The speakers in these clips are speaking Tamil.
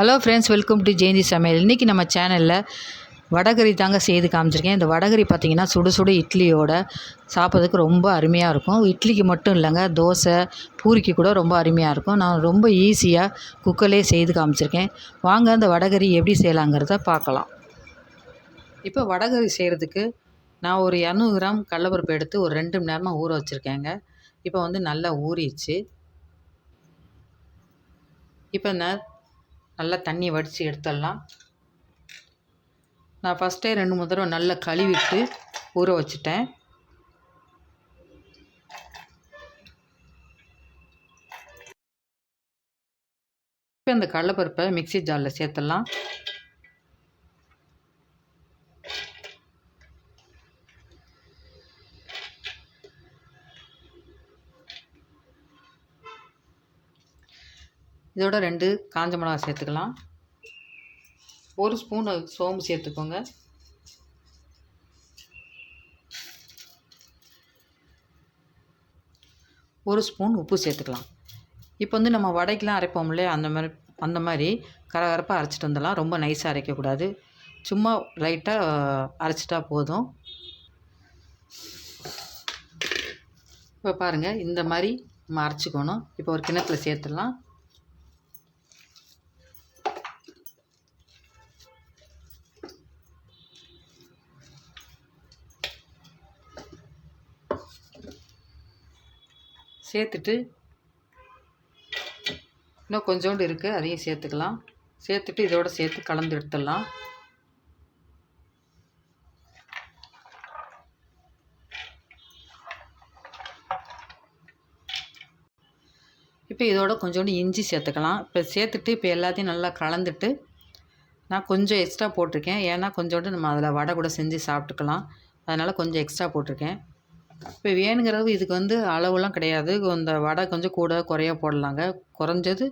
Hello friends welcome to Jayanthi சமையல் இன்றைக்கி நம்ம சேனலில் வடகரி தாங்க செய்து காமிச்சிருக்கேன். இந்த வடகரி பார்த்திங்கன்னா சுடு சுட இட்லியோட சாப்பிட்றதுக்கு ரொம்ப அருமையாக இருக்கும். இட்லிக்கு மட்டும் இல்லைங்க தோசை பூரிக்கு கூட ரொம்ப அருமையாக இருக்கும். நான் ரொம்ப ஈஸியாக குக்கர்லேயே செய்து காமிச்சிருக்கேன். வாங்க அந்த வடகரி எப்படி செய்யலாங்கிறத பார்க்கலாம். இப்போ வடகரி செய்கிறதுக்கு நான் ஒரு இரநூறு கிராம் கடலப்பருப்பு எடுத்து ஒரு ரெண்டு மணி நேரமாக ஊற வச்சுருக்கேங்க. இப்போ வந்து நல்லா ஊறிடுச்சு. இப்போ நான் நல்லா தண்ணி வடித்து எடுத்துடலாம். நான் ஃபஸ்ட்டே ரெண்டு மூணு தடவை நல்லா கழுவிட்டு ஊற வச்சுட்டேன். இப்போ இந்த கடலைப்பருப்பை மிக்ஸி ஜாரில் சேர்த்துடலாம். இதோட ரெண்டு காஞ்ச மிளகா சேர்த்துக்கலாம். ஒரு ஸ்பூன் சோம்பு சேர்த்துக்கோங்க. ஒரு ஸ்பூன் உப்பு சேர்த்துக்கலாம். இப்போ வந்து நம்ம வடைக்கெலாம் அரைப்போம் இல்லையா? அந்த மாதிரி அந்த மாதிரி கரகரப்பாக அரைச்சிட்டு வந்துடலாம். ரொம்ப நைஸாக அரைக்கக்கூடாது. சும்மா லைட்டாக அரைச்சிட்டா போதும். இப்போ பாருங்கள் இந்த மாதிரி நம்ம அரைச்சிக்கணும். இப்போ ஒரு கிணத்துல சேர்த்துடலாம். சேர்த்துட்டு இன்னும் கொஞ்சோண்டு இருக்குது அதையும் சேர்த்துக்கலாம். சேர்த்துட்டு இதோட சேர்த்து கலந்து எடுத்துடலாம். இப்போ இதோட கொஞ்சோண்டு இஞ்சி சேர்த்துக்கலாம். இப்போ சேர்த்துட்டு இப்போ எல்லாத்தையும் நல்லா கலந்துட்டு நான் கொஞ்சம் எக்ஸ்ட்ரா போட்டிருக்கேன். ஏன்னா கொஞ்சோண்டு நம்ம அதில் வடை கூட செஞ்சு சாப்பிட்டுக்கலாம். அதனால் கொஞ்சம் எக்ஸ்ட்ரா போட்டிருக்கேன். இப்போ வேணுங்கிறது இதுக்கு வந்து அளவுலாம் கிடையாது. இந்த வடை கொஞ்சம் கூட குறைய போடலாங்க. குறைஞ்சது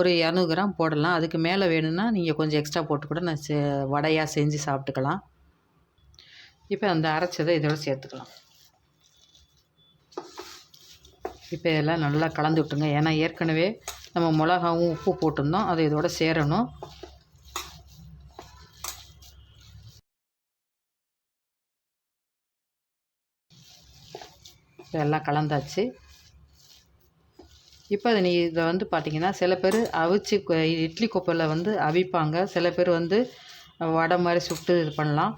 ஒரு இரநூறு கிராம் போடலாம். அதுக்கு மேலே வேணும்னா நீங்கள் கொஞ்சம் எக்ஸ்ட்ரா போட்டு கூட நான் செ வடையாக செஞ்சு சாப்பிட்டுக்கலாம். இப்போ அந்த அரைச்சதை இதோட சேர்த்துக்கலாம். இப்போ இதெல்லாம் நல்லா கலந்து விட்டுருங்க. ஏன்னா ஏற்கனவே நம்ம மிளகாவும் உப்பு போட்டிருந்தோம். அதை இதோட சேரணும். இப்போ எல்லாம் கலந்தாச்சு. இப்போ அது நீ இதை வந்து பார்த்திங்கன்னா சில பேர் அவிச்சு இட்லி குப்பையில் வந்து அவிப்பாங்க. சில பேர் வந்து வடை மாதிரி சுட்டு இது பண்ணலாம்.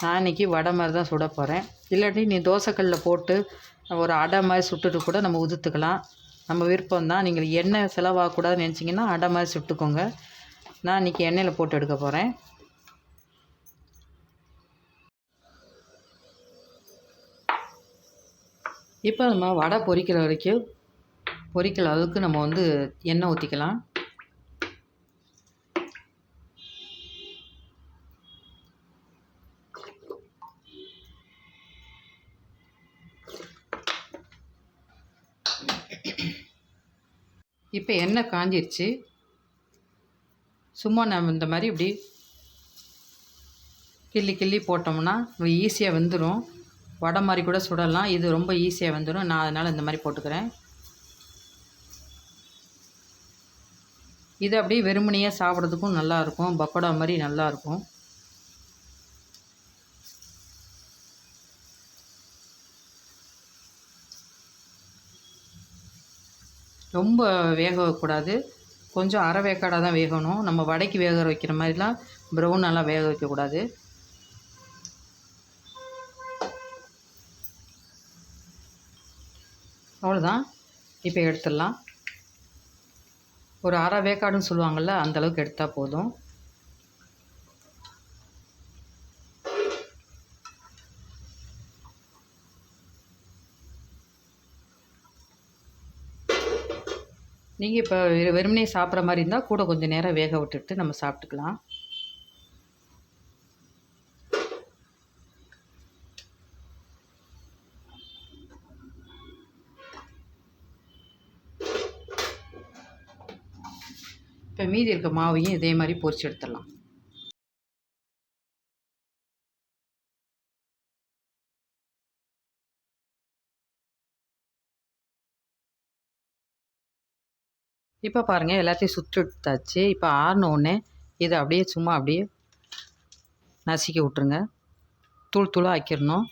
நான் இன்னைக்கு வடை மாதிரி தான் சுட போகிறேன் இல்லாட்டி நீ தோசைக்கல்லில் போட்டு ஒரு அடை மாதிரி சுட்டுட்டு கூட நம்ம உதுத்துக்கலாம். நம்ம விருப்பம் தான். நீங்கள் எண்ணெய் செலவாகக்கூடாதுன்னு நினச்சிங்கன்னா அடை மாதிரி சுட்டுக்கோங்க. நான் இன்றைக்கி எண்ணெயில் போட்டு எடுக்க போகிறேன் இப்போ நம்ம வடை பொரிக்கிற வரைக்கும் பொரிக்கிற அளவுக்கு நம்ம வந்து எண்ணெய் ஊற்றிக்கலாம் இப்போ எண்ணெய் காஞ்சிருச்சு. சும்மா நம்ம இந்த மாதிரி இப்படி கிள்ளி கிள்ளி போட்டோம்னா ஈஸியாக வெந்துடும் வடை மாதிரி கூட சுடலாம். இது ரொம்ப ஈஸியாக வந்துடும் நான் அதனால் இந்த மாதிரி போட்டுக்கிறேன். இது அப்படியே வெறுமனையாக சாப்பிட்றதுக்கும் நல்லாயிருக்கும் பக்கோடா மாதிரி நல்லாயிருக்கும் ரொம்ப வேக வைக்கக்கூடாது கொஞ்சம் அரை வேக்காடாக தான் வேகணும். நம்ம வடைக்கு வேக வைக்கிற மாதிரிலாம் ப்ரௌனெல்லாம் வேக வைக்கக்கூடாது. அவ்வளோதான் இப்போ எடுத்துடலாம். ஒரு அரை வேக்காடுன்னு சொல்லுவாங்கள்ல அந்தளவுக்கு எடுத்தால் போதும். நீங்கள் இப்போ வெறுமனே சாப்பிட்ற மாதிரி இருந்தால் கூட கொஞ்சம் நேரம் வேக விட்டுட்டு நம்ம சாப்பிட்டுக்கலாம். இப்போ மீதி இருக்க மாவையும் இதே மாதிரி பொரிச்சு எடுத்துடலாம். இப்போ பாருங்கள் எல்லாத்தையும் சுற்றி எடுத்தாச்சு. இப்போ ஆறின உடனே இதை அப்படியே சும்மா அப்படியே நசுக்கி விட்ருங்க தூள் தூளாக ஆக்கிடணும்.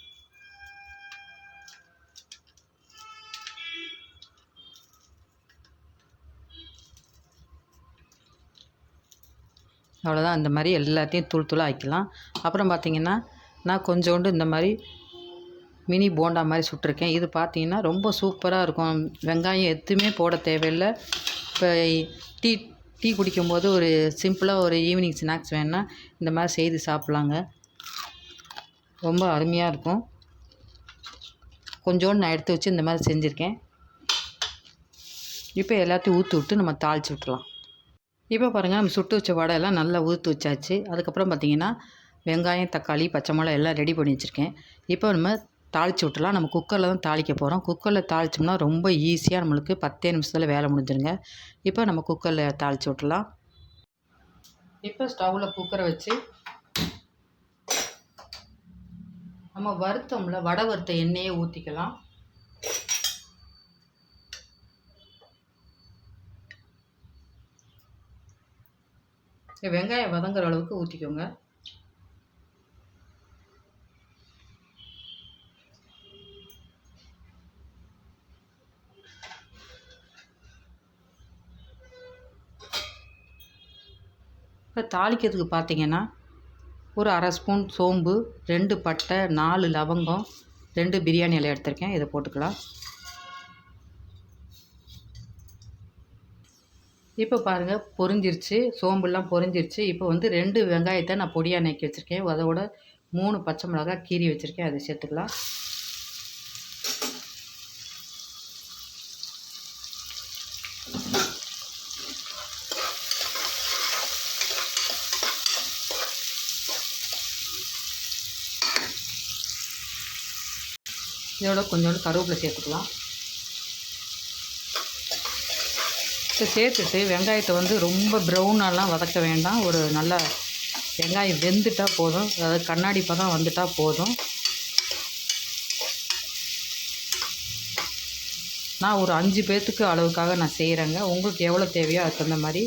அவ்வளோதான் இந்த மாதிரி எல்லாத்தையும் தூள் தூளாக ஆக்கிக்கலாம் அப்புறம் பார்த்திங்கன்னா நான் கொஞ்சோண்டு இந்த மாதிரி மினி போண்டா மாதிரி சுட்டிருக்கேன். இது பார்த்தீங்கன்னா ரொம்ப சூப்பராக இருக்கும். வெங்காயம் எதுவுமே போட தேவையில்லை. இப்போ டீ டீ குடிக்கும்போது ஒரு சிம்பிளாக ஒரு ஈவினிங் ஸ்நாக்ஸ் வேணால் இந்த மாதிரி செய்து சாப்பிட்லாங்க. ரொம்ப அருமையாக இருக்கும். கொஞ்சோண்டு நான் எடுத்து வச்சு இந்த மாதிரி செஞ்சுருக்கேன். இப்போ எல்லாத்தையும் ஊற்றி விட்டு நம்ம தாளித்து விட்டுலாம் இப்போ பாருங்கள் நம்ம சுட்டு வச்ச வடை எல்லாம் நல்லா ஊற்று வச்சாச்சு. அதுக்கப்புறம் பார்த்திங்கன்னா வெங்காயம் தக்காளி பச்சை மிளகா எல்லாம் ரெடி பண்ணி வச்சுருக்கேன். இப்போ நம்ம தாளித்து விட்டுலாம் நம்ம குக்கரில் தான் தாளிக்க போகிறோம் குக்கரில் தாளித்தோம்னா ரொம்ப ஈஸியாக நம்மளுக்கு பத்தே நிமிஷத்தில் வேலை முடிஞ்சிருங்க. இப்போ நம்ம குக்கரில் தாளித்து விட்டுலாம் இப்போ ஸ்டவ்வில் குக்கரை வச்சு நம்ம வருத்தம்ல வடை வறுத்த எண்ணெயை ஊற்றிக்கலாம் வெங்காயம் வதங்குற அளவுக்கு ஊற்றிக்கோங்க இப்போ தாளிக்கிறதுக்கு பார்த்தீங்கன்னா ஒரு அரை ஸ்பூன் சோம்பு ரெண்டு பட்டை நாலு லவங்கம் ரெண்டு பிரியாணி இலை எடுத்திருக்கேன். இதை போட்டுக்கலாம். இப்போ பாருங்கள் பொரிஞ்சிருச்சு. சோம்புலாம் பொரிஞ்சிருச்சு. இப்போ வந்து ரெண்டு வெங்காயத்தை நான் பொடியாக நக்கி வச்சுருக்கேன். அதோட மூணு பச்சை மிளகாய் கீரி வச்சுருக்கேன். அதை சேர்த்துக்கலாம். இதோட கொஞ்சோண்டு கருவேப்பிலை சேர்த்துக்கலாம் இப்போ சேர்த்துட்டு வெங்காயத்தை வந்து ரொம்ப ப்ரௌனாலாம் வதக்க வேண்டாம். ஒரு நல்லா வெங்காயம் வெந்துட்டால் போதும். அதாவது கண்ணாடி பதம் வந்துட்டால் போதும். நான் ஒரு அஞ்சு பேர்த்துக்கு அளவுக்காக நான் செய்கிறேங்க உங்களுக்கு எவ்வளோ தேவையோ அதுக்கு தகுந்த மாதிரி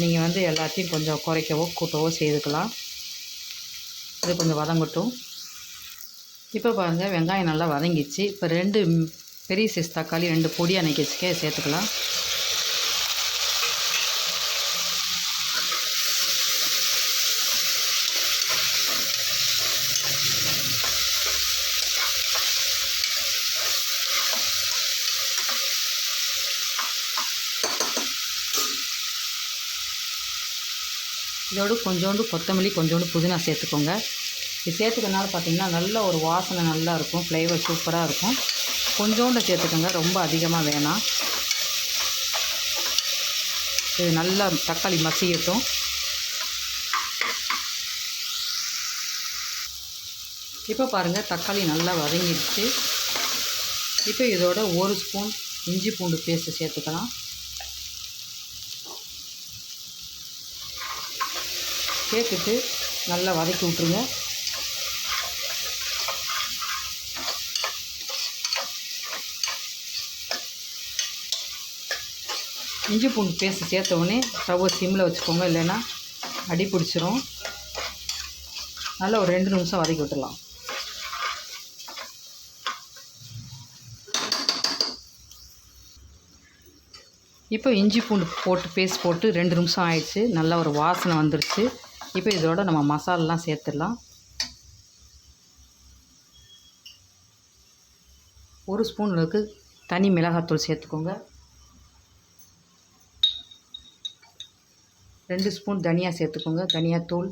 நீங்கள் வந்து எல்லாத்தையும் கொஞ்சம் குறைக்கவோ கூட்டவோ செய்துக்கலாம். இது கொஞ்சம் வதங்கட்டும். இப்போ பாருங்கள் வெங்காயம் நல்லா வதங்கிச்சு இப்போ ரெண்டு பெரிய சைஸ் தக்காளி ரெண்டு பொடி அன்னைக்கு வச்சுக்க சேர்த்துக்கலாம். இதோடு கொஞ்சோண்டு கொத்தமல்லி கொஞ்சோண்டு புதினா சேர்த்துக்கோங்க. இது சேர்த்துக்கனால பார்த்திங்கன்னா நல்ல ஒரு வாசனை நல்லா இருக்கும். ஃப்ளேவர் சூப்பராக இருக்கும். கொஞ்சோண்டு சேர்த்துக்கோங்க. ரொம்ப அதிகமாக வேணாம். இது நல்லா தக்காளி மசியட்டும். இப்போ பாருங்கள் தக்காளி நல்லா வதங்கிடுச்சு. இப்போ இதோட ஒரு ஸ்பூன் இஞ்சி பூண்டு பேஸ்ட்டு சேர்த்துக்கலாம். சேர்த்துட்டு நல்லா வதக்கி விட்ருங்க இஞ்சி பூண்டு பேஸ்ட் சேர்த்த உடனே ஸ்டவ்வை சிம்மில் வச்சுக்கோங்க இல்லைன்னா அடி பிடிச்சிரும். நல்லா ஒரு ரெண்டு நிமிஷம் வதக்கி விட்டுடலாம் இப்போ இஞ்சி பூண்டு போட்டு பேஸ்ட் போட்டு ரெண்டு நிமிஷம் ஆயிடுச்சு. நல்லா ஒரு வாசனை வந்துருச்சு. இப்போ இதோட நம்ம மசாலாலாம் சேர்த்துடலாம். ஒரு ஸ்பூன் அளவுக்கு தனி மிளகாத்தூள் சேர்த்துக்கோங்க. ரெண்டு ஸ்பூன் தனியாக சேர்த்துக்கோங்க தனியாத்தூள்.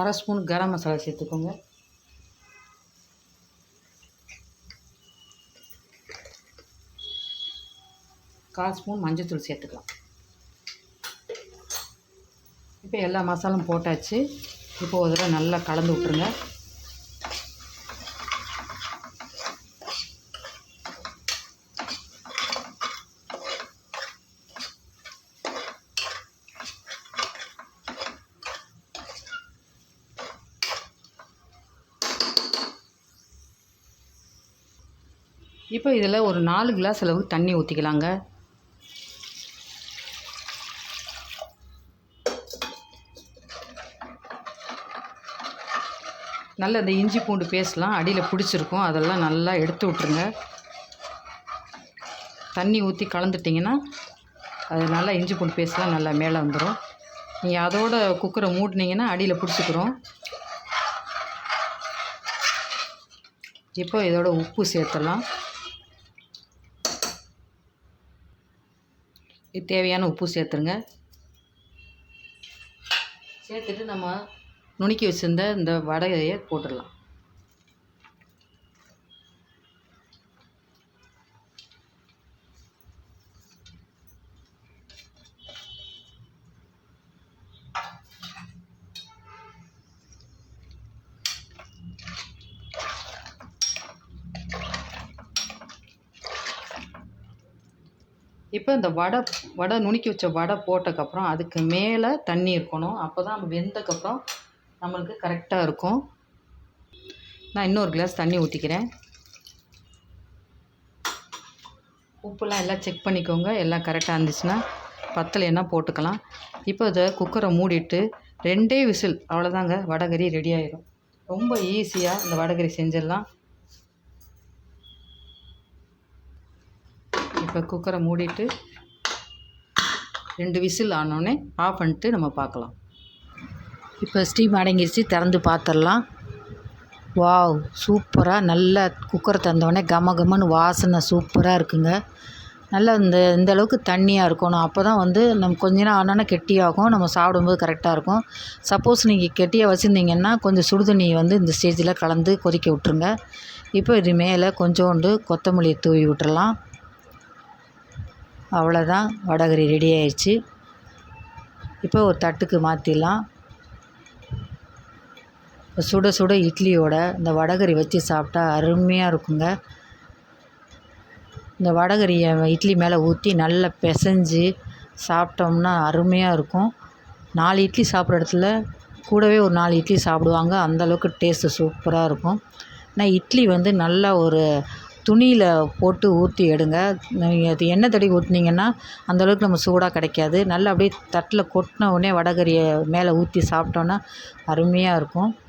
அரை ஸ்பூன் கரம் மசாலா சேர்த்துக்கோங்க. கால் ஸ்பூன் மஞ்சத்தூள் சேர்த்துக்கலாம். இப்போ எல்லா மசாலும் போட்டாச்சு. இப்போ ஒரு தடவை நல்லா கலந்து விட்ருங்க இப்போ இதில் ஒரு நாலு கிளாஸ் அளவுக்கு தண்ணி ஊற்றிக்கலாங்க. நல்ல இந்த இஞ்சி பூண்டு பேஸ்ட்லாம் அடியில் பிடிச்சிருக்கும். அதெல்லாம் நல்லா எடுத்து விட்ருங்க தண்ணி ஊற்றி கலந்துட்டிங்கன்னா அது நல்லா இஞ்சி பூண்டு பேஸ்ட்லாம் நல்லா மேலே வந்துடும் நீங்கள் அதோட குக்கரை மூட்டினீங்கன்னா அடியில் பிடிச்சிக்கிறோம் இப்போ இதோட உப்பு சேர்த்துடலாம். இது தேவையான உப்பு சேர்த்துருங்க. சேர்த்துட்டு நம்ம நுணுக்கி வச்சுருந்த இந்த வடையை போட்டுடலாம். இப்போ இந்த வடை வடை நுணுக்கி வச்ச வடை போட்டக்கப்புறம் அதுக்கு மேலே தண்ணி இருக்கணும். அப்போ தான் வெந்தக்கப்புறம் நம்மளுக்கு கரெக்டாக இருக்கும். நான் இன்னொரு கிளாஸ் தண்ணி ஊற்றிக்கிறேன் உப்புலாம் எல்லாம் செக் பண்ணிக்கோங்க. எல்லாம் கரெக்டாக இருந்துச்சுன்னா பத்தலைன்னா போட்டுக்கலாம். இப்போ இதை குக்கரை மூடிட்டு ரெண்டே விசில் அவ்வளோதாங்க வடகறி ரெடி ஆயிடும் ரொம்ப ஈஸியாக இந்த வடகறி செஞ்சிடலாம். இப்போ குக்கரை மூடிட்டு ரெண்டு விசில் ஆனோடனே ஆஃப் பண்ணிட்டு நம்ம பார்க்கலாம். இப்போ ஸ்டீம் அடங்கிருச்சு திறந்து பார்த்துடலாம் வாவ் சூப்பராக நல்லா குக்கரை திறந்தோடனே கம கமன்னு வாசனை சூப்பராக இருக்குங்க. நல்லா இந்த இந்த அளவுக்கு தண்ணியாக இருக்கணும். அப்போ தான் வந்து நம்ம கொஞ்ச நேரம் ஆனோன்னா கெட்டியாகும். நம்ம சாப்பிடும்போது கரெக்டாக இருக்கும். சப்போஸ் நீங்கள் கெட்டியாக வச்சுருந்தீங்கன்னா கொஞ்சம் சுடுதண்ணி வந்து இந்த ஸ்டேஜில் கலந்து கொதிக்க விட்ருங்க இப்போ இது மேலே கொஞ்சோண்டு கொத்தமல்லியை தூவி விட்டுறலாம். அவ்வளோதான் வடகரி ரெடி ஆயிடுச்சு இப்போ ஒரு தட்டுக்கு மாற்றிடலாம் சுட சுட இட்லியோட இந்த வடகரி வச்சு சாப்பிட்டா அருமையாக இருக்குங்க. இந்த வடகரியை இட்லி மேலே ஊற்றி நல்லா பிசைஞ்சு சாப்பிட்டோம்னா அருமையாக இருக்கும். நாலு இட்லி சாப்பிட்ற இடத்துல கூடவே ஒரு நாலு இட்லி சாப்பிடுவாங்க. அந்தளவுக்கு டேஸ்ட்டு சூப்பராக இருக்கும். ஆனால் இட்லி வந்து நல்லா ஒரு துணியில் போட்டு ஊற்றி எடுங்க. நீங்கள் அது எண்ணெய் தடி ஊற்றினீங்கன்னா அந்தளவுக்கு நம்ம சூடாக கிடைக்காது. நல்லா அப்படியே தட்டில் கொட்டின உடனே வடகரியை மேலே ஊற்றி சாப்பிட்டோன்னா அருமையாக இருக்கும்.